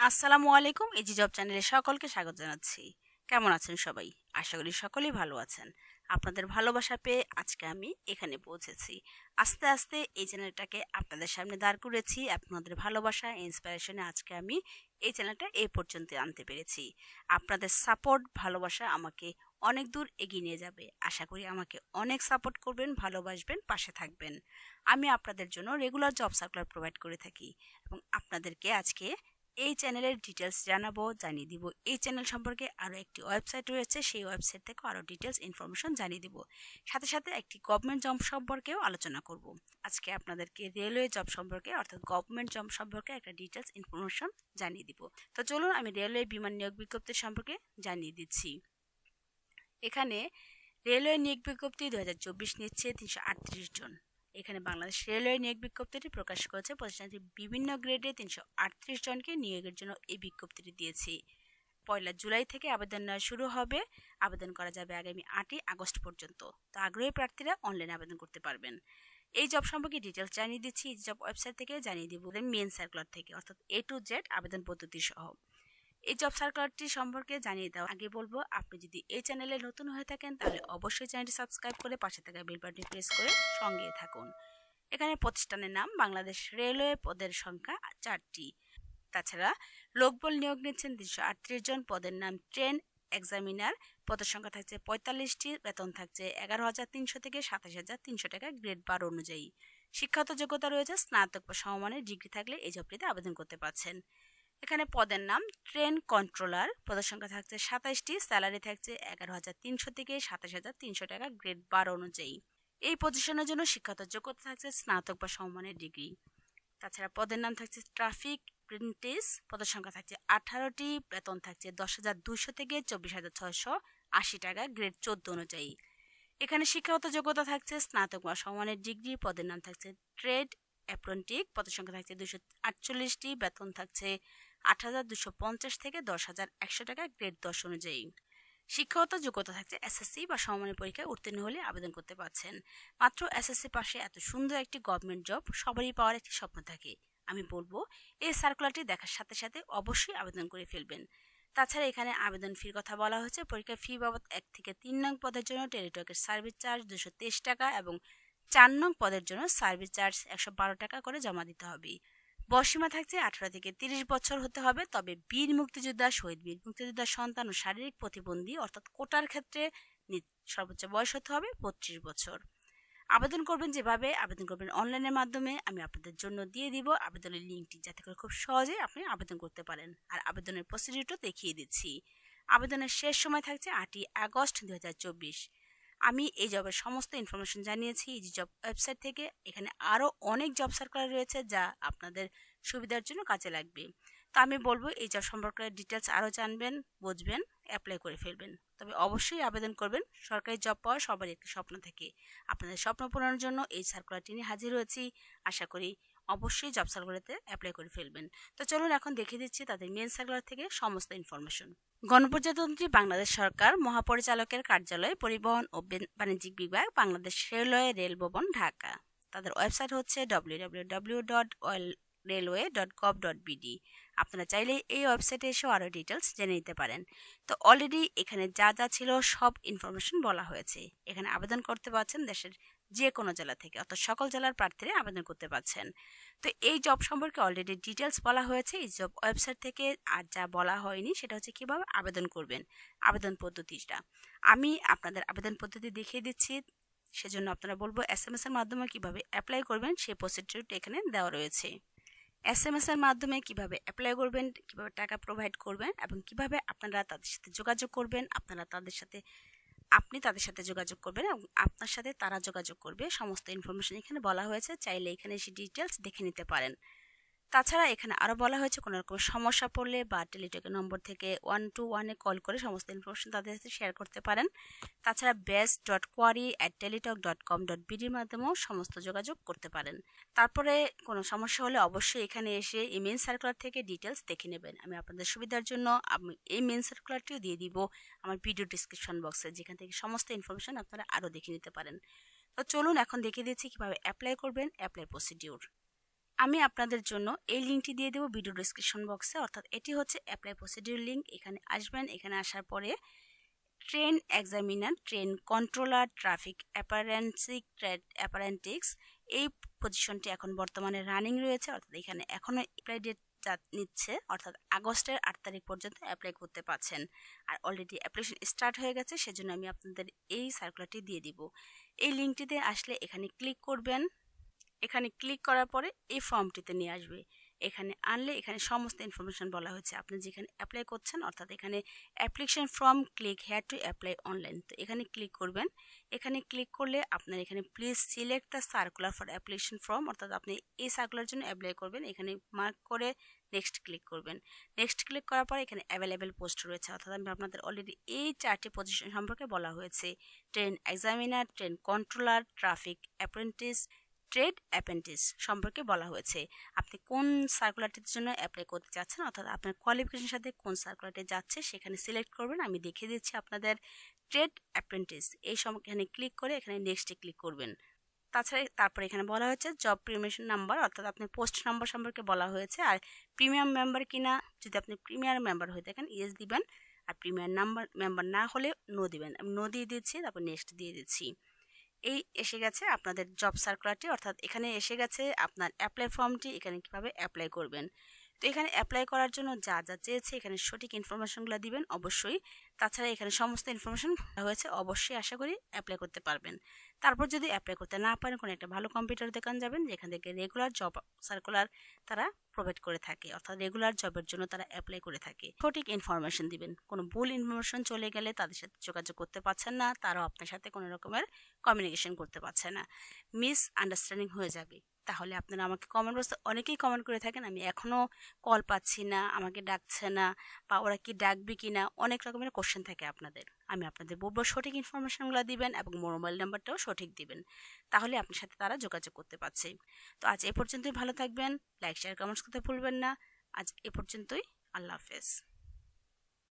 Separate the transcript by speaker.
Speaker 1: আসসালামু আলাইকুম, AG job চ্যানেলে সকলকে স্বাগত জানাচ্ছি। কেমন আছেন সবাই? আশা করি সকলেই ভালো আছেন। আপনাদের ভালোবাসা পেয়ে আজকে আমি এখানে পৌঁছেছি। আস্তে আস্তে এই চ্যানেলটাকে আপনাদের সামনে দাঁড় করেছি, আপনাদের ভালোবাসা ইন্সপিরেশনে আজকে আমি এই চ্যানেলটা এই পর্যন্ত আনতে পেরেছি। আপনাদের সাপোর্ট ভালোবাসা আমাকে অনেক দূর এগিয়ে নিয়ে যাবে। আশা করি আমাকে অনেক সাপোর্ট করবেন, ভালোবাসবেন, পাশে থাকবেন। আমি আপনাদের জন্য রেগুলার জব সার্কুলার প্রোভাইড করে থাকি এবং আপনাদেরকে আজকে এই চ্যানেলের ডিটেলস জানাব, জানিয়ে দিব। এই চ্যানেল সম্পর্কে আরও একটি ওয়েবসাইট রয়েছে, সেই ওয়েবসাইট থেকে আরও ডিটেলস ইনফরমেশন জানিয়ে দিব। সাথে সাথে একটি গভর্নমেন্ট জব সম্পর্কেও আলোচনা করব। আজকে আপনাদেরকে রেলওয়ে জব সম্পর্কে, অর্থাৎ গভর্নমেন্ট জব সম্পর্কে একটা ডিটেলস ইনফরমেশন জানিয়ে দিব। তো চলুন আমি রেলওয়ে বিমান নিয়োগ বিজ্ঞপ্তি সম্পর্কে জানিয়ে দিচ্ছি। এখানে রেলওয়ে নিয়োগ বিজ্ঞপ্তি দু হাজার চব্বিশ নিচ্ছে তিনশো আটত্রিশ জন। এখানে বাংলাদেশ রেলওয়ে নিয়োগ বিজ্ঞপ্তিটি প্রকাশ করেছে। প্রতিষ্ঠানটি বিভিন্ন গ্রেডে তিনশো আটত্রিশ জনকে নিয়োগের জন্য এই বিজ্ঞপ্তিটি দিয়েছে। পয়লা জুলাই থেকে আবেদন নেওয়া শুরু হবে। আবেদন করা যাবে আগামী আটই আগস্ট পর্যন্ত। তো আগ্রহী প্রার্থীরা অনলাইনে আবেদন করতে পারবেন। এই জব সম্পর্কে ডিটেলস জানিয়ে দিচ্ছি। এই জব ওয়েবসাইট থেকে জানিয়ে দিব মেন সার্কুলার থেকে, অর্থাৎ এ টু জেড আবেদন পদ্ধতি সহ এই জব সার্কুলারটি সম্পর্কে জানিয়ে দাও। আগে বলব, আপনি যদি এই চ্যানেলে নতুন হয়ে থাকেন, তাহলে অবশ্যই চ্যানেলটি সাবস্ক্রাইব করে পাশে থাকা বেল বাটনটি প্রেস করে সঙ্গে থাকুন। এখানে প্রতিষ্ঠানের নাম বাংলাদেশ রেলওয়ে পদের সংখ্যা চারটি। তাছাড়া লোকবল নিয়োগ নিচ্ছেন তিনশো আটত্রিশ জন, পদের নাম ট্রেন এক্সামিনার। পদের সংখ্যা থাকছে পঁয়তাল্লিশটি, বেতন থাকছে এগারো হাজার তিনশো থেকে সাতাশ হাজার তিনশো টাকা গ্রেড বার অনুযায়ী। শিক্ষাগত যোগ্যতা রয়েছে স্নাতক বা সমমানের, ডিগ্রি থাকলে এই জবটিতে আবেদন করতে পারছেন। এখানে পদের নাম ট্রেন কন্ট্রোলার। পদের সংখ্যা থাকছে সাতাইশটি, স্যালারি থাকছে এগারো হাজার তিনশো থেকে সাতাশ হাজার তিনশো টাকা, গ্রেড বার অনুযায়ী। এই পজিশনের জন্য শিক্ষাগত যোগ্যতা থাকছে স্নাতক বা সমমানের ডিগ্রি। তাছাড়া পদের নাম থাকছে ট্রাফিক প্রিন্টিস, পদের সংখ্যা থাকছে আঠারোটি, বেতন থাকছে দশ হাজার দুশো থেকে চব্বিশ হাজার ছয়শো আশি টাকা, গ্রেড চোদ্দ অনুযায়ী। এখানে শিক্ষাগত যোগ্যতা থাকছে স্নাতক বা সমমানের ডিগ্রি, পদের নাম থাকছে ট্রেড অ্যাপ্রন্টিক পদের সংখ্যা থাকছে দুশো আটচল্লিশটি, বেতন থাকছে আট হাজার দুশো পঞ্চাশ থেকে দশ হাজার একশো টাকা গ্রেড দশ অনুযায়ী। শিক্ষাগত যোগ্যতা থাকছে এসএসসি বা সমমানের পরীক্ষায় উত্তীর্ণ হলে আবেদন করতে পারছেন। মাত্র এসএসসি পাশে এত সুন্দর একটি গভর্নমেন্ট জব সবারই পাওয়ার একটি স্বপ্ন থাকে। আমি বলব, এই সার্কুলারটি দেখার সাথে সাথে অবশ্যই আবেদন করে ফেলবেন। তাছাড়া এখানে আবেদন ফির কথা বলা হয়েছে। পরীক্ষার ফি বাবদ এক থেকে তিন নং পদের জন্য টেলিটকের সার্ভিস চার্জ দুশো টাকা এবং চার নং পদের জন্য সার্ভিস চার্জ একশো বারো টাকা করে জমা দিতে হবে। বয়সীমা থাকছে আঠারো থেকে তিরিশ বছর হতে হবে। তবে বীর মুক্তিযোদ্ধা, শহীদ বীর মুক্তিযোদ্ধা সন্তান ও শারীরিক প্রতিবন্ধী, অর্থাৎ কোটার ক্ষেত্রে সর্বোচ্চ বয়স হতে হবে বত্রিশ বছর। আবেদন করবেন যেভাবে, আবেদন করবেন অনলাইনের মাধ্যমে। আমি আপনাদের জন্য দিয়ে দিব। আবেদনের লিঙ্কটি যাতে করে খুব সহজে আপনি আবেদন করতে পারেন। আর আবেদনের প্রসিডিউরটা দেখিয়ে দিচ্ছি। আবেদনের শেষ সময় থাকছে আটই আগস্ট দু হাজার চব্বিশ। আমি এই জবের সমস্ত ইনফরমেশন জানিয়েছি, এই জব ওয়েবসাইট থেকে। এখানে আরও অনেক জব সার্কুলার রয়েছে যা আপনাদের সুবিধার জন্য কাজে লাগবে। তো আমি বলব, এই জব সম্পর্কে ডিটেলস আরও জানবেন, বুঝবেন অ্যাপ্লাই করে ফেলবেন। তবে অবশ্যই আবেদন করবেন, সরকারি জব পাওয়া সবারই একটি স্বপ্ন থাকে। আপনাদের স্বপ্ন পূরণের জন্য এই সার্কুলারটি নিয়ে হাজির হয়েছি। আশা করি অবশ্যই জব সার্কুলারতে অ্যাপ্লাই করে ফেলবেন। তো চলুন এখন দেখিয়ে দিচ্ছি তাদের মেন সার্কুলার থেকে সমস্ত ইনফরমেশন গণপ্রজাতন্ত্রী বাংলাদেশ সরকার মহাপরিচালকের কার্যালয় পরিবহন ও বাণিজ্যিক বিভাগ বাংলাদেশ রেলওয়ে রেল ভবন, ঢাকা। তাদের ওয়েবসাইট হচ্ছে W dot railway dot gov dot BD আপনারা চাইলে এই ওয়েবসাইটে এসেও আরও ডিটেলস জেনে নিতে পারেন। তো অলরেডি এখানে যা যা ছিল সব ইনফরমেশন বলা হয়েছে। এখানে আবেদন করতে পারছেন দেশের যে কোনো জেলা থেকে, অর্থাৎ সকল জেলার প্রার্থীরা আবেদন করতে পারছেন। তো এই জব সম্পর্কে অলরেডি ডিটেলস বলা হয়েছে। এই জব ওয়েবসাইট থেকে আর যা বলা হয়নি, সেটা হচ্ছে কীভাবে আবেদন করবেন, আবেদন পদ্ধতিটা। আমি আপনাদের আবেদন পদ্ধতি দেখিয়ে দিচ্ছি। সেজন্য আপনারা বলব এস এম এর মাধ্যমে কীভাবে অ্যাপ্লাই করবেন, সেই প্রসিডিউরটা এখানে দেওয়া রয়েছে। এস এম এর মাধ্যমে কীভাবে অ্যাপ্লাই করবেন, কীভাবে টাকা প্রোভাইড করবেন এবং কীভাবে আপনারা তাদের সাথে যোগাযোগ করবেন, আপনারা তাদের সাথে আপনি তাদের সাথে যোগাযোগ করবেন এবং আপনার সাথে তারা যোগাযোগ করবে। সমস্ত ইনফরমেশন এখানে বলা হয়েছে। চাইলে এখানে এসে ডিটেলস দেখে নিতে পারেন। তাছাড়া এখানে আরও বলা হয়েছে কোনো রকম সমস্যা পড়লে বা টেলিটকের নম্বর থেকে ওয়ান টু ওয়ানে কল করে সমস্ত ইনফরমেশন তাদের সাথে শেয়ার করতে পারেন। তাছাড়া best dot query at Teletalk dot com dot বিডির মাধ্যমেও সমস্ত যোগাযোগ করতে পারেন। তারপরে কোনো সমস্যা হলে অবশ্যই এখানে এসে এই মেন সার্কুলার থেকে ডিটেলস দেখে নেবেন। আমি আপনাদের সুবিধার জন্য আমি এই মেন সার্কুলারটিও দিয়ে দিব আমার ভিডিও ডিসক্রিপশন বক্সে যেখান থেকে সমস্ত ইনফরমেশন আপনারা আরও দেখে নিতে পারেন। তো চলুন এখন দেখিয়ে দিচ্ছি কীভাবে অ্যাপ্লাই করবেন অ্যাপ্লাই প্রসিডিউর আমি আপনাদের জন্য এই লিঙ্কটি দিয়ে দেবো ভিডিও ডিসক্রিপশন বক্সে অর্থাৎ এটি হচ্ছে অ্যাপ্লাই প্রসিডিউর লিঙ্ক এখানে আসবেন, এখানে আসার পরে train examiner train controller traffic apprentice trade apprentice এই পজিশনটি এখন বর্তমানে রানিং রয়েছে। অর্থাৎ এখানে এখনও অ্যাপ্লাই ডেট নিচ্ছে, অর্থাৎ আগস্টের আট তারিখ পর্যন্ত অ্যাপ্লাই করতে পারছেন। আর অলরেডি অ্যাপ্লিকেশন স্টার্ট হয়ে গেছে, সেজন্য আমি আপনাদের এই সার্কুলারটি দিয়ে দিব। এই লিঙ্কটিতে আসলে এখানে ক্লিক করবেন। এখানে ক্লিক করার পরে এই ফর্মটিতে নিয়ে আসবে। এখানে আনলে এখানে সমস্ত ইনফরমেশন বলা হয়েছে। আপনি যেখানে অ্যাপ্লাই করছেন, অর্থাৎ এখানে application form click here to apply online তো এখানে ক্লিক করবেন। এখানে ক্লিক করলে আপনার এখানে please select the circular for application form অর্থাৎ আপনি এই সার্কুলার জন্য অ্যাপ্লাই করবেন। এখানে মার্ক করে নেক্সট ক্লিক করবেন। নেক্সট ক্লিক করার পর এখানে অ্যাভেলেবেল পোস্ট রয়েছে। অর্থাৎ আমি আপনাদের অলরেডি এই চারটি পজিশন সম্পর্কে বলা হয়েছে। Train examiner train controller traffic apprentice trade apprentice সম্পর্কে বলা হয়েছে। আপনি কোন সার্কুলারটির জন্য অ্যাপ্লাই করতে চাচ্ছেন, অর্থাৎ আপনার কোয়ালিফিকেশনের সাথে কোন সার্কুলারটি যাচ্ছে, সেখানে সিলেক্ট করবেন। আমি দেখিয়ে দিচ্ছি আপনাদের ট্রেড অ্যাপ্রেন্টিস এই সময় এখানে ক্লিক করে এখানে নেক্সটে ক্লিক করবেন। তাছাড়া তারপরে এখানে বলা হয়েছে জব প্রিমিয়াম নাম্বার অর্থাৎ আপনার পোস্ট নাম্বার সম্পর্কে বলা হয়েছে। আর প্রিমিয়াম মেম্বার কিনা, যদি আপনি প্রিমিয়ার মেম্বার হয়ে থাকেন ইয়েস দিবেন। আর প্রিমিয়ার নাম্বার মেম্বার না হলে নো দিবেন। আমি নো দিয়ে দিচ্ছি, তারপর নেক্সট দিয়ে দিচ্ছি। এই এসে গেছে আপনাদের জব সার্কুলারটি অর্থাৎ এখানে এসে গেছে আপনার অ্যাপ্লাই ফর্মটি এখানে কীভাবে অ্যাপ্লাই করবেন। তো এখানে অ্যাপ্লাই করার জন্য যা যা চেয়েছে, এখানে সঠিক ইনফরমেশনগুলো দিবেন অবশ্যই। তাছাড়া এখানে সমস্ত ইনফরমেশন হয়েছে, অবশ্যই আশা করি অ্যাপ্লাই করতে পারবেন। তারপর যদি অ্যাপ্লাই করতে না পারেন, কোনো একটা ভালো কম্পিউটার দোকান যাবেন, যেখান থেকে রেগুলার জব সার্কুলার তারা প্রোভাইড করে থাকে, অর্থাৎ রেগুলার জবের জন্য তারা অ্যাপ্লাই করে থাকে। সঠিক ইনফরমেশন দিবেন। কোনো ভুল ইনফরমেশন চলে গেলে তাদের সাথে যোগাযোগ করতে পারছেন না, তারাও আপনার সাথে কোনো রকমের কমিউনিকেশন করতে পারছে না। মিস আন্ডারস্ট্যান্ডিং হয়ে যাবে। তাহলে আপনারা আমাকে কমেন্ট বক্সে অনেকেই কমেন্ট করে থাকেন, আমি এখনও কল পাচ্ছি না, আমাকে ডাকছে না, বা ওরা কি ডাকবে কি না, অনেক রকমের কোশ্চেন থাকে আপনাদের। আমি আপনাদের বলব, সঠিক ইনফরমেশনগুলো দিবেন এবং মোবাইল নাম্বারটাও সঠিক দিবেন। তাহলে আপনার সাথে তারা যোগাযোগ করতে পারছে। তো আজ এ পর্যন্তই, ভালো থাকবেন। লাইক শেয়ার কমেন্টস করতে ভুলবেন না। আজ এ পর্যন্তই। আল্লাহ হাফেজ।